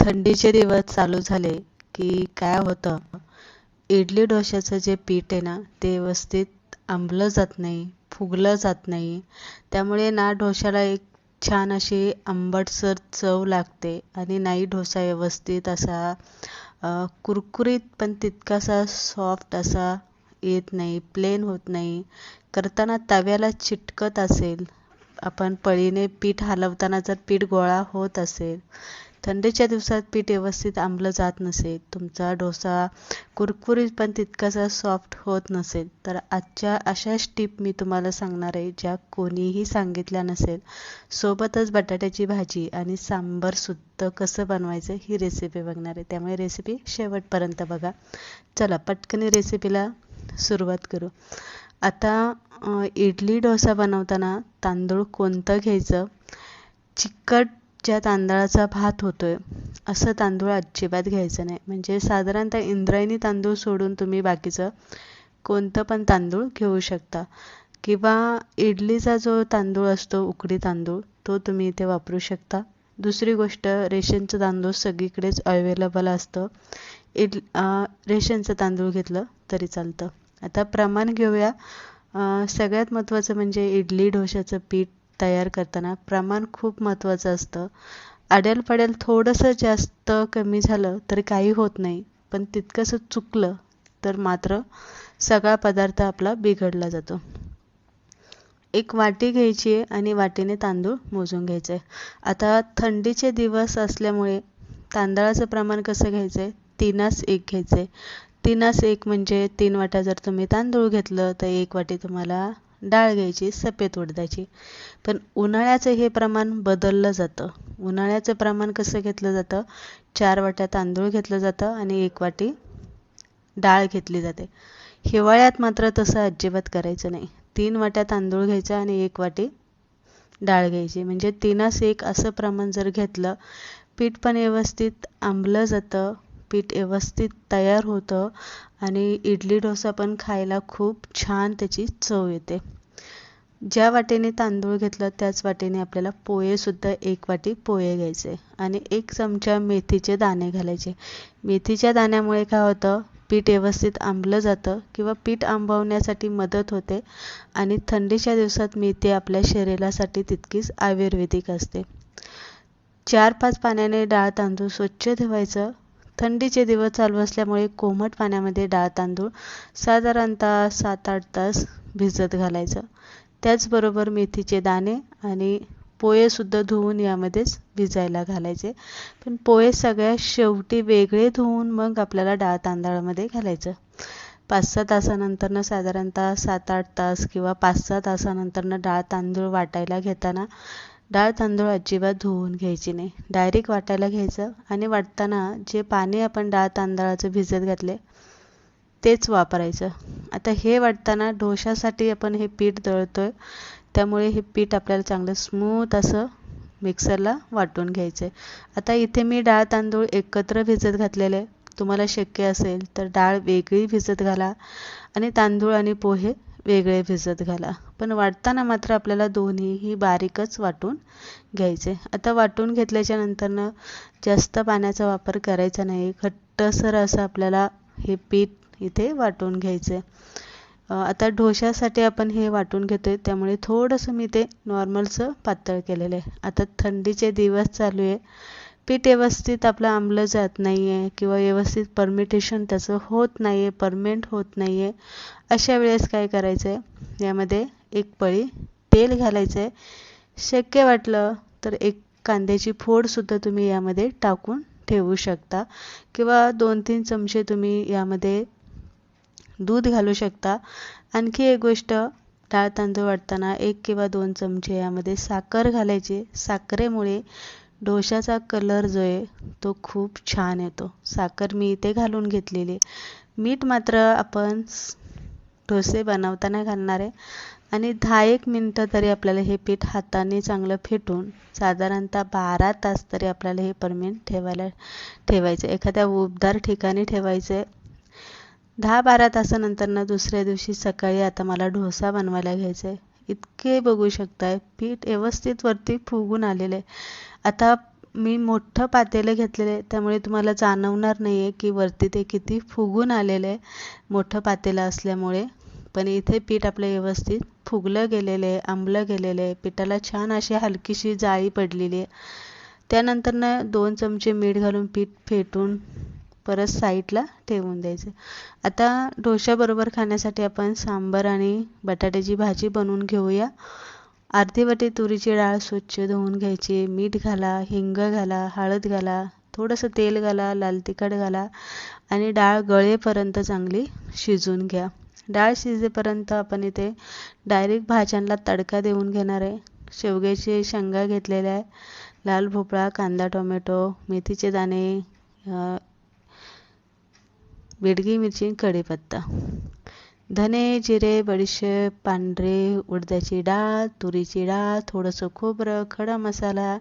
थंडीचे दिवस चालू झाले की काय होतं? इडली डोश्याचं जे पीठ आहे ना ते व्यवस्थित आंबलं जात नाही फुगलं जात नाही. त्यामुळे ना डोशाला एक छान अशी आंबटसर चव लागते आणि नाही डोसा व्यवस्थित असा कुरकुरीत पण तितकासा सॉफ्ट असा येत नाही प्लेन होत नाही. करताना तव्याला चिटकत असेल आपण पळीने पीठ हलवताना जर पीठ गोळा होत असेल थंडीच्या दिवसात पीठ व्यवस्थित आंबलं जात नसेल तुमचा डोसा कुरकुरीत पण तितकासा सॉफ्ट होत नसेल तर आजच्या अशाच टिप मी तुम्हाला सांगणार आहे ज्या कोणीही सांगितल्या नसेल. सोबतच बटाट्याची भाजी आणि सांबारसुद्धा कसं बनवायचं ही रेसिपी बघणार आहे. त्यामुळे रेसिपी शेवटपर्यंत बघा. चला पटकन रेसिपीला सुरुवात करू. आता इडली डोसा बनवताना तांदूळ कोणतं घ्यायचं? चिकट ज्या तांदळाचा भात होतोय असं तांदूळ अजिबात घ्यायचं नाही. म्हणजे साधारणतः इंद्रायणी तांदूळ सोडून तुम्ही बाकीचं कोणतं पण तांदूळ घेऊ शकता. किंवा इडलीचा जो तांदूळ असतो उकडी तांदूळ तो तुम्ही इथे वापरू शकता. दुसरी गोष्ट रेशनचं तांदूळ सगळीकडेच अवेलेबल असतं. इड रेशनचं तांदूळ घेतलं तरी चालतं. आता प्रमाण घेऊया. सगळ्यात महत्त्वाचं म्हणजे इडली डोश्याचं पीठ तयार करताना प्रमाण खूप महत्त्वाचं असतं. आड्याल पाड्याल थोडंसं जास्त कमी झालं तरी काही होत नाही पण तितकंसं चुकलं तर मात्र सगळा पदार्थ आपला बिघडला जातो. एक वाटी घ्यायची आहे आणि वाटीने तांदूळ मोजून घ्यायचे आता थंडीचे दिवस असल्यामुळे तांदळाचं प्रमाण कसं घ्यायचं आहे तीनास एक घ्यायचं आहे तीनास एक म्हणजे तीन वाट्या जर तुम्ही तांदूळ घेतलं तर एक वाटी तुम्हाला डाळ घ्यायची सफेद उडदाची. पण उन्हाळ्याचं हे प्रमाण बदललं जातं. उन्हाळ्याचं प्रमाण कसं घेतलं जातं? चार वाट्या तांदूळ घेतलं जातं आणि एक वाटी डाळ घेतली जाते. हिवाळ्यात मात्र तसं अजिबात करायचं नाही. तीन वाट्या तांदूळ घ्यायचा आणि एक वाटी डाळ घ्यायची. म्हणजे तीनास एक असं प्रमाण जर घेतलं पीठ पण व्यवस्थित आंबलं जातं पीठ व्यवस्थित तयार होतं आणि इडली डोसा पण खायला खूप छान त्याची चव येते. ज्या वाटेने तांदूळ घेतलं त्याच वाटेने आपल्याला पोहेसुद्धा एक वाटी पोहे घ्यायचे आणि एक चमचा मेथीचे दाणे घालायचे. मेथीच्या दाण्यामुळे काय होतं? पीठ व्यवस्थित आंबलं जातं किंवा पीठ आंबवण्यासाठी मदत होते आणि थंडीच्या दिवसात मेथी आपल्या शरीरासाठी तितकीच आयुर्वेदिक असते. चार पाच पाण्याने डाळ तांदूळ स्वच्छ ठेवायचं थंडीचे दिवस चालू असल्यामुळे कोमट पाण्यामध्ये डाळ तांदूळ साधारणतः सात आठ तास भिजत घालायचं. त्याचबरोबर मेथीचे दाणे आणि पोहेसुद्धा धुवून यामध्येच भिजायला घालायचे. पण पोहे सगळ्यात शेवटी वेगळे धुवून मग आपल्याला डाळ तांदळामध्ये घालायचं. पाच सहा तासानंतरनं साधारणतः सात आठ तास किंवा पाच सहा तासानंतरनं डाळ तांदूळ वाटायला घेताना डाळ तांदूळ अजिबात धुवून घ्यायची नाही. डायरेक्ट वाटायला घ्यायचं आणि वाटताना जे पाणी आपण डाळ तांदळाचं भिजत घातले तेच वापरायचं. आता हे वाटताना डोशासाठी आपण हे पीठ दळतोय. त्यामुळे हे पीठ आपल्याला चांगलं स्मूथ असं मिक्सरला वाटून घ्यायचं आहे आता इथे मी डाळ तांदूळ एकत्र भिजत घातलेले तुम्हाला शक्य असेल तर डाळ वेगळी भिजत घाला आणि तांदूळ आणि पोहे वेगळे भिजत घाला. पण वाटताना मात्र आपल्याला दोन्हीही बारीकच वाटून घ्यायचे आता वाटून घेतल्याच्या नंतरनं जास्त पाण्याचा वापर करायचा नाही. घट्टसर असं आपल्याला हे पीठ इथे वाटून घ्यायचं. आता ढोशासाठी आपण हे वाटून घेतोय त्यामुळे थोडंसं मी ते नॉर्मलचं पातळ केलेलं आहे. आता थंडीचे दिवस चालू आहे. पीठ व्यवस्थित आपलं आंबलं जात नाही आहे किंवा व्यवस्थित परमिटेशन त्याचं होत नाही आहे परमेंट होत नाही आहे अशा वेळेस काय करायचं आहे यामध्ये एक पळी तेल घालायचं आहे शक्य वाटलं तर एक कांद्याची फोडसुद्धा तुम्ही यामध्ये टाकून ठेवू शकता किंवा दोन तीन चमचे तुम्ही यामध्ये दूध घालू शकता. आणखी एक गोष्ट डाळ तांदूळ वाटताना एक किंवा दोन चमचे यामध्ये साखर घालायची. साखरेमुळे डोशाचा कलर जो आहे तो खूप छान येतो. साखर मी इथे घालून घेतलेली. मीठ मात्र आपण डोसे बनवताना घालणार आहे. आणि दहा एक मिनटं तरी आपल्याला हे पीठ हाताने चांगलं फेटून साधारणतः बारा तास तरी आपल्याला हे परमेंट ठेवायला ठेवायचं एखाद्या उबदार ठिकाणी ठेवायचं आहे. दहा बारा तासानंतरनं दुसऱ्या दिवशी सकाळी आता मला डोसा बनवायला घ्यायचा आहे इतके बघू शकताय. पीठ व्यवस्थित वरती फुगून आलेलं आहे. आता मी मोठं पातेलं घेतलेलं आहे. त्यामुळे तुम्हाला जाणवणार नाही आहे की वरती ते किती फुगून आलेलं आहे. मोठं पातेलं असल्यामुळे. पण इथे पीठ आपलं व्यवस्थित फुगलं गेलेलं आहे आंबलं गेलेलं आहे. पिठाला छान अशी हलकीशी जाळी पडलेली आहे. त्यानंतरनं दोन चमचे मीठ घालून पीठ फेटून परत साईडला ठेवून द्यायचं. आता डोशाबरोबर खाण्यासाठी आपण सांबार आणि बटाट्याची भाजी बनवून घेऊया. अर्धी वाटी तुरीची डाळ स्वच्छ धुवून घ्यायची. मीठ घाला हिंग घाला हळद घाला थोडंसं तेल घाला लाल तिखट घाला आणि डाळ गळेपर्यंत चांगली शिजून घ्या. डाळ शिजेपर्यंत आपण इथे डायरेक्ट भाज्यांना तडका देऊन घेणार आहे. शेवग्याचे शेंगा घेतलेल्या आहे. लाल भोपळा कांदा टोमॅटो मेथीचे दाणे बेडगी मिरची कढीपत्ता धने जिरे बडीशेप पांढरे उडद्याची डाळ तुरीची डाळ थोडंसं खोबरं खडा मसाला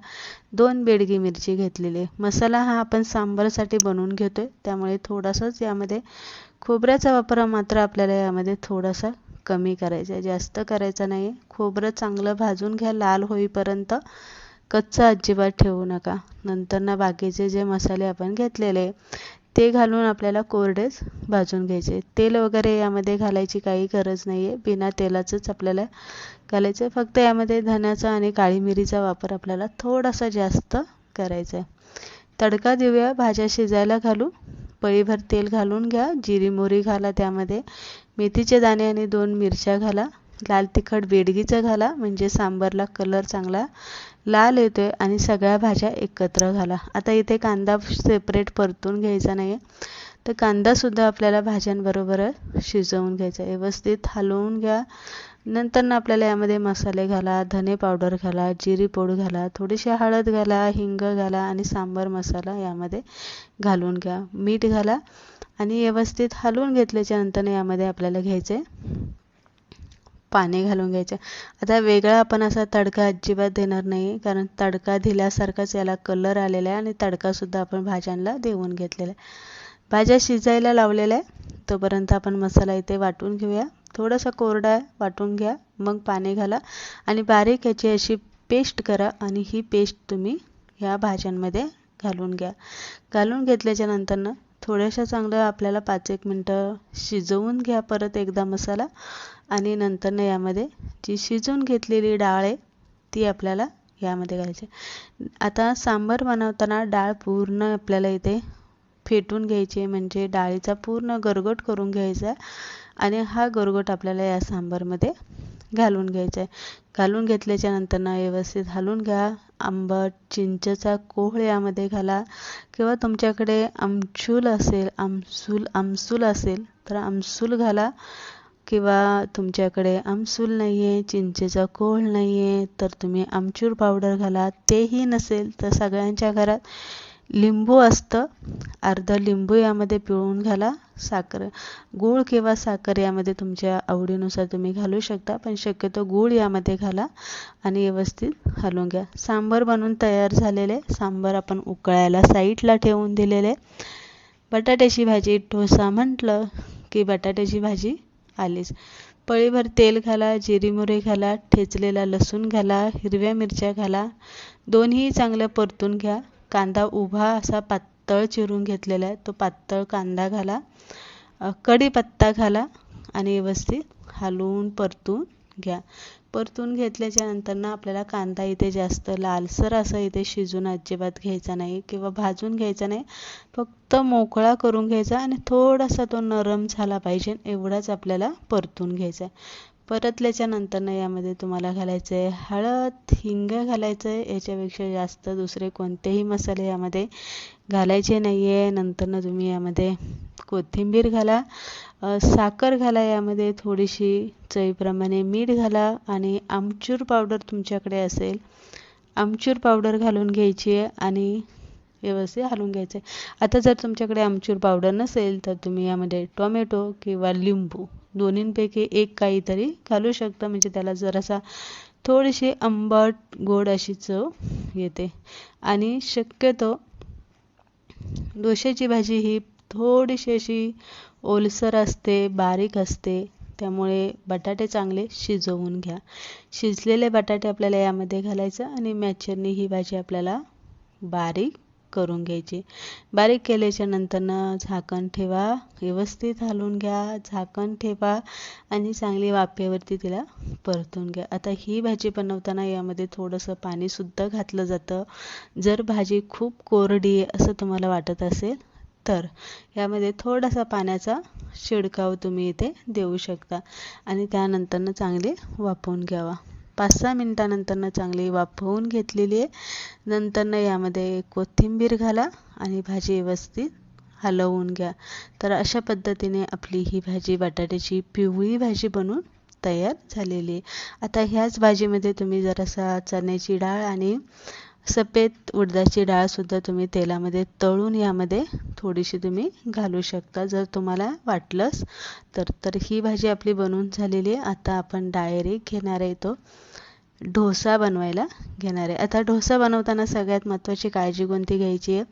दोन बेडगी मिरची घेतलेली. मसाला हा आपण सांबारसाठी बनवून घेतोय त्यामुळे थोडासाच यामध्ये खोबऱ्याचा वापर मात्र आपल्याला यामध्ये थोडासा कमी करायचा आहे. जास्त करायचा नाही खोबरं चांगलं भाजून घ्या लाल होईपर्यंत कच्चा अजिबात ठेवू नका. नंतर ना बाकीचे जे मसाले आपण घेतलेले ते घालून आपल्याला कोरडेच भाजून घ्यायचे. तेल वगैरे यामध्ये घालायची काही गरज नाही आहे बिना तेलाचंच आपल्याला घालायचं आहे फक्त यामध्ये धण्याचा आणि काळी मिरीचा वापर आपल्याला थोडासा जास्त करायचा आहे तडका देऊया भाज्या शिजायला घालू. पळीभर तेल घालून घ्या. जिरी मोरी घाला त्यामध्ये. मेथीचे दाणे आणि दोन मिरच्या घाला. लाल तिखट बेडगीचं घाला. म्हणजे सांबारला कलर चांगला लाल येतोय आणि सगळ्या भाज्या एकत्र घाला आता इथे कांदा सेपरेट परतून घ्यायचा नाही तर कांदासुद्धा आपल्याला भाज्यांबरोबर शिजवून घ्यायचा व्यवस्थित हलवून घ्या. नंतर ना आपल्याला यामध्ये मसाले घाला धने पावडर घाला जिरी पोड घाला थोडीशी हळद घाला हिंग घाला आणि सांबार मसाला यामध्ये घालून घ्या. मीठ घाला आणि व्यवस्थित हलवून घेतल्याच्या नंतर यामध्ये आपल्याला घ्यायचे पाणी घालून घ्यायचे. आता वेगळा आपण असा तडका अजिबात देणार नाही कारण तडका दिल्यासारखाच याला कलर आलेला आहे आणि तडकासुद्धा आपण भाज्यांना देऊन घेतलेला आहे. भाज्या शिजायला लावलेल्या आहे तोपर्यंत आपण मसाला इथे वाटून घेऊया. थोडासा कोरडा वाटून घ्या. मग पाणी घाला आणि बारीक याची अशी पेस्ट करा आणि ही पेस्ट तुम्ही ह्या भाज्यांमध्ये घालून घ्या. घालून घेतल्याच्या नंतरनं थोड्याशा चांगलं आपल्याला पाच एक मिनटं शिजवून घ्या परत एकदा मसाला. आणि नंतरनं यामध्ये जी शिजवून घेतलेली डाळ आहे ती आपल्याला यामध्ये घालायची आता सांबार बनवताना डाळ पूर्ण आपल्याला इथे फेटून घ्यायची म्हणजे डाळीचा पूर्ण गरगट करून घ्यायचा आणि हा गरगट आपल्याला या सांबारमध्ये घालून घ्यायचा आहे घालून घेतल्याच्या नंतरनं व्यवस्थित घालून घ्या. आंबट चिंचेचा कोळ यामध्ये घाला. किंवा तुमच्याकडे आमचूल असेल आमसूल आमसूल असेल तर आमसूल घाला. किंवा तुमच्याकडे आमसूल नाही आहे चिंचेचा कोळ नाही आहे तर तुम्ही आमचूर पावडर घाला. तेही नसेल तर सगळ्यांच्या घरात लिंबू असतं. अर्धं लिंबू यामध्ये पिळून घाला. साखर गूळ किंवा साखर यामध्ये तुमच्या आवडीनुसार तुम्ही घालू शकता पण शक्यतो गूळ यामध्ये घाला आणि व्यवस्थित हलवून घ्या. सांबार बनवून तयार झालेले. सांबार आपण उकळायला साईडला ठेवून दिलेले. बटाट्याची भाजी डोसा म्हटलं की बटाट्याची भाजी आलीच. पळीभर तेल घाला जिरी मोहरी घाला ठेचलेला लसूण घाला हिरव्या मिरच्या घाला. दोन्ही चांगलं परतून घ्या. कांदा उभा असा पातळ चिरून घेतलेला आहे. तो पातळ कांदा घाला. कढीपत्ता घाला आणि व्यवस्थित हलवून परतून घ्या. परतून घेतल्याच्या नंतर ना आपल्याला कांदा इथे जास्त लालसर असा इथे शिजून अजिबात घ्यायचा नाही किंवा भाजून घ्यायचा नाही. फक्त मोकळा करून घ्यायचा आणि थोडासा तो नरम झाला पाहिजे. एवढाच आपल्याला परतून घ्यायचा आहे. परतल्याच्या नंतरनं यामध्ये तुम्हाला घालायचं आहे हळद हिंग घालायचं आहे याच्यापेक्षा जास्त दुसरे कोणतेही मसाले यामध्ये घालायचे नाही आहे नंतरनं तुम्ही यामध्ये कोथिंबीर घाला. साखर घाला यामध्ये. थोडीशी चवीप्रमाणे मीठ घाला आणि आमचूर पावडर तुमच्याकडे असेल आमचूर पावडर घालून घ्यायची आहे आणि व्यवस्थित हलवून घ्यायचं आहे आता जर तुमच्याकडे आमचूर पावडर नसेल तर तुम्ही यामध्ये टोमॅटो किंवा लिंबू दोन्हींपैकी एक काहीतरी घालू शकता. म्हणजे त्याला जरासा थोडीशी आंबट गोड अशी चव येते. आणि शक्यतो डोश्याची भाजी ही थोडीशी अशी ओलसर असते बारीक असते. त्यामुळे बटाटे चांगले शिजवून घ्या. शिजलेले बटाटे आपल्याला यामध्ये घालायचं आणि मॅचरनी ही भाजी आपल्याला बारीक करून घ्यायची. बारीक केल्याच्या नंतरनं झाकण ठेवा व्यवस्थित हलवून घ्या झाकण ठेवा आणि चांगली वाफेवरती तिला परतून घ्या. आता ही भाजी बनवताना यामध्ये थोडंसं पाणीसुद्धा घातलं जातं. जर भाजी खूप कोरडी आहे असं तुम्हाला वाटत असेल तर यामध्ये थोडासा पाण्याचा शिडकाव तुम्ही इथे देऊ शकता आणि त्यानंतरनं चांगली वाफवून घ्यावा. पाच सहा मिनटानंतरनं चांगली वाफवून घेतलेली आहे. नंतरनं यामध्ये कोथिंबीर घाला आणि भाजी व्यवस्थित हलवून घ्या. तर अशा पद्धतीने आपली ही भाजी बटाट्याची पिवळी भाजी बनून तयार झालेली आहे. आता ह्याच भाजीमध्ये तुम्ही जरासा चण्याची डाळ आणि सफेद उडदाची डाळसुद्धा तुम्ही तेलामध्ये तळून यामध्ये थोडीशी तुम्ही घालू शकता जर तुम्हाला वाटलंच. तर तर ही भाजी आपली बनवून झालेली आहे. आता आपण डायरेक्ट घेणार आहे तो. डोसा बनवायला घेणार. आहे आता डोसा बनवताना सगळ्यात महत्त्वाची काळजी कोणती घ्यायची आहे?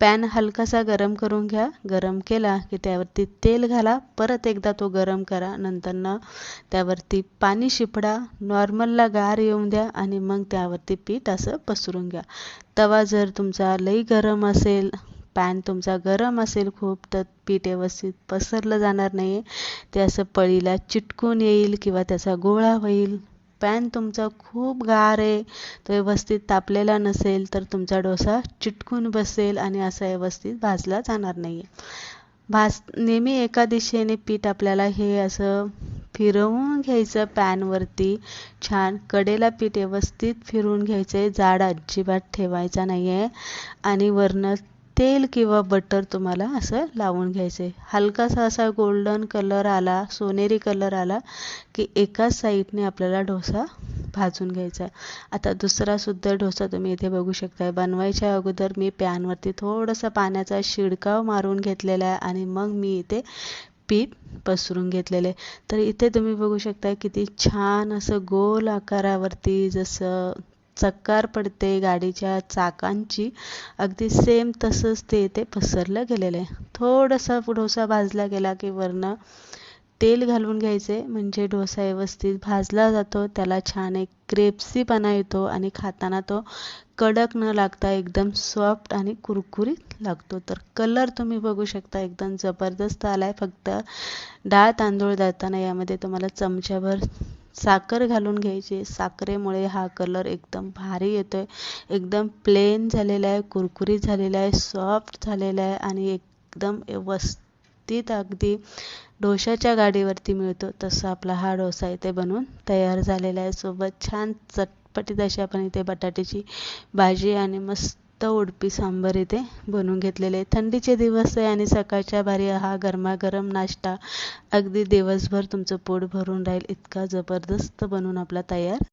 पॅन हलकासा गरम करून घ्या. गरम केला की त्यावरती तेल घाला. परत एकदा तो गरम करा. नंतरनं त्यावरती पाणी शिपडा. नॉर्मलला गार येऊन द्या आणि मग त्यावरती पीठ असं पसरून घ्या. तवा जर तुमचा लई गरम असेल पॅन तुमचा गरम असेल खूप तर पीठ व्यवस्थित पसरलं जाणार नाही ते असं पळीला चिटकून येईल किंवा त्याचा गोळा होईल. पॅन तुमचा खूप गार आहे तो व्यवस्थित तापलेला नसेल तर तुमचा डोसा चिटकून बसेल आणि असा व्यवस्थित भाजला जाणार नाही भाज नेहमी एका दिशेने पीठ आपल्याला हे असं फिरवून घ्यायचं पॅनवरती. छान कडेला पीठ व्यवस्थित फिरवून घ्यायचं आहे जाड अजिबात ठेवायचा नाही आहे आणि वरनं तेल किंवा बटर तुम्हाला असं लावून घ्यायचं आहे हलकासा असा गोल्डन कलर आला सोनेरी कलर आला की एकाच साईडने आपल्याला डोसा भाजून घ्यायचा आता दुसरासुद्धा डोसा तुम्ही इथे बघू शकता बनवायच्या अगोदर मी पॅनवरती थोडंसं पाण्याचा शिडकाव मारून घेतलेला आहे आणि मग मी इथे पीठ पसरून घेतलेले तर इथे तुम्ही बघू शकता किती छान असं गोल आकारावरती जसं चक्कार पडते गाडीच्या चाकांची. अगदी सेम तसंच ते ते पसरलं गेलेलं. आहे थोडासा डोसा भाजला गेला की वरनं तेल घालून घ्यायचे. म्हणजे डोसा व्यवस्थित भाजला जातो. त्याला छान एक क्रेप्सीपणा येतो आणि खाताना तो कडक न लागता एकदम सॉफ्ट आणि कुरकुरीत लागतो. तर कलर तुम्ही बघू शकता. एकदम जबरदस्त आला आहे फक्त डाळ तांदूळ जाताना यामध्ये तुम्हाला चमच्याभर साखर घालून घ्यायची. साखरेमुळे हा कलर एकदम भारी येतोय. एकदम प्लेन झालेला आहे कुरकुरीत झालेला आहे सॉफ्ट झालेला आहे आणि एकदम व्यवस्थित अगदी डोशाच्या गाडीवरती मिळतो. तसा आपला हा डोसा इथे बनवून तयार झालेला आहे. सोबत छान चटपटीत अशी आपण इथे बटाट्याची भाजी आणि मस्त उडपी सांबर इथे बनवून घेतलेले थंडीचे दिवस आहे आणि सकाळच्या भारी हा गरमागरम नाश्ता अगदी दिवसभर तुमचं पोट भरून राहील. इतका जबरदस्त बनवून आपला तयार